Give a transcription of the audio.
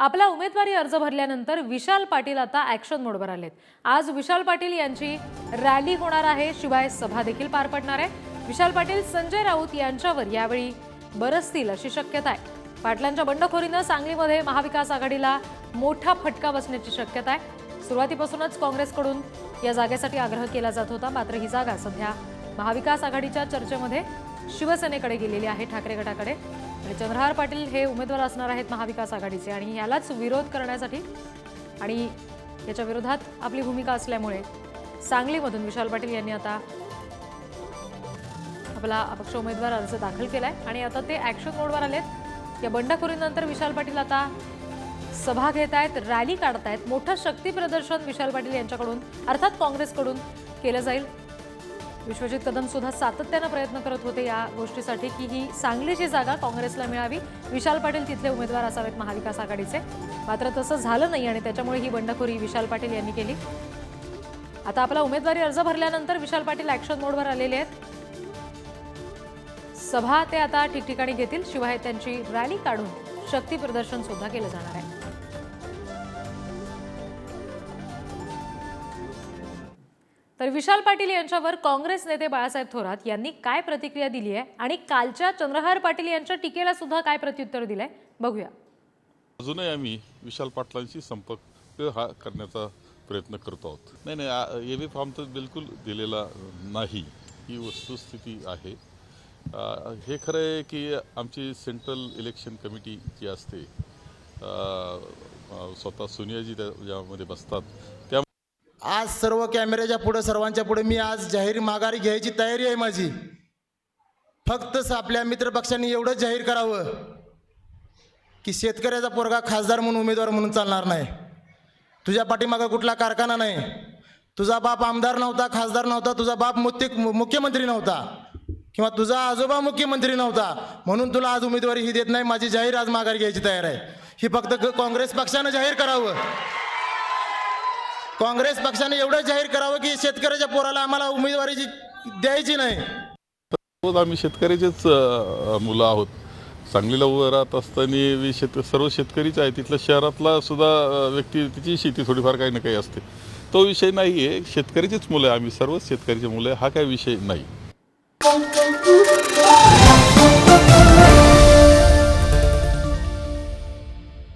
आपला उमेदवारी अर्ज भरल्यानंतर विशाल पाटील आता ॲक्शन मोडवर आलेत. आज विशाल पाटील यांची रॅली होणार आहे शिवाय सभा देखील पार पडणार आहे. विशाल पाटील संजय राऊत यांच्यावर यावेळी बरसतील अशी शक्यता आहे. पाटलांच्या बंडखोरीनं सांगलीमध्ये महाविकास आघाडीला मोठा फटका बसण्याची शक्यता आहे. सुरुवातीपासूनच काँग्रेसकडून या जागेसाठी आग्रह केला जात होता. मात्र ही जागा सध्या महाविकास आघाडीच्या चर्चेमध्ये शिवसेनेकडे गेलेली आहे ठाकरे गटाकडे. चंद्रहार पाटील हे उमेदवार असणार आहेत महाविकास आघाडीचे आणि यालाच विरोध करण्यासाठी आणि याच्या विरोधात आपली भूमिका असल्यामुळे सांगलीमधून विशाल पाटील यांनी आता आपला अपक्ष उमेदवार अर्ज दाखल केलाय. आणि आता ते ॲक्शन मोडवर आलेत. या बंडखोरीनंतर विशाल पाटील आता सभा घेत आहेत रॅली काढत आहेत मोठं शक्ती प्रदर्शन विशाल पाटील यांच्याकडून अर्थात काँग्रेसकडून केलं जाईल. विश्वजित कदम सुद्धा सातत्यानं प्रयत्न करत होते या गोष्टीसाठी की ही सांगलीची जागा काँग्रेसला मिळावी. विशाल पाटील तिथले उमेदवार असावेत महाविकास आघाडीचे. मात्र तसं झालं नाही आणि त्याच्यामुळे ही बंडखोरी विशाल पाटील यांनी केली. आता आपला उमेदवारी अर्ज भरल्यानंतर विशाल पाटील ॲक्शन मोडवर आलेले आहेत. सभा ते आता ठिकठिकाणी घेतील. शिवाय त्यांची रॅली काढून शक्ती प्रदर्शन सुद्धा केलं जाणार आहे. तर विशाल पाटील यांच्यावर काँग्रेस नेते बाळासाहेब थोरात यांनी काय प्रतिक्रिया दिली आहे? आणि कालच्या चंद्रहार पाटील यांच्या टीकेला सुद्धा काय प्रत्युत्तर दिलंय? बघूया. अजूनही आम्ही विशाल पाटलांशी संपर्क हा करण्याचा प्रयत्न करतो आहोत. नाही नाही ए बी फॉर्म तर बिलकुल दिलेला नाही. ही वस्तुस्थिती आहे. हे खरं आहे की आमची सेंट्रल इलेक्शन कमिटी जी असते स्वतः सोनियाजी त्या ज्यामध्ये बसतात त्या आज सर्व कॅमेऱ्याच्या पुढे सर्वांच्या पुढे मी आज जाहीर माघारी घ्यायची तयारी आहे माझी. फक्त आपल्या मित्रपक्षांनी एवढंच जाहीर करावं की शेतकऱ्याचा पोरगा खासदार म्हणून उमेदवार म्हणून चालणार नाही. तुझ्या पाठीमागं कुठला कारखाना नाही. तुझा बाप आमदार नव्हता खासदार नव्हता. तुझा बाप मुत्य मुख्यमंत्री नव्हता. किंवा तुझा आजोबा मुख्यमंत्री नव्हता. म्हणून तुला आज उमेदवारी ही देत नाही. माझी जाहीर आज माघारी घ्यायची तयार आहे. ही फक्त काँग्रेस पक्षानं जाहीर करावं. काँग्रेस पक्षाने एवढं जाहीर करावं की शेतकऱ्याच्या पोराला आम्हाला उमेदवारीची द्यायची नाही. रोज आम्ही शेतकऱ्याचेच मुलं आहोत. सांगलीला उभं राहत असताना शेत सर्व शेतकरीच आहे तिथल्या शहरातला सुद्धा व्यक्ती तिची शेती थोडीफार काही ना काही असते. तो विषय नाही आहे शेतकरीचीच मुलं आहे आम्ही. सर्वच शेतकरीचे मुलं आहे. हा काही विषय नाही.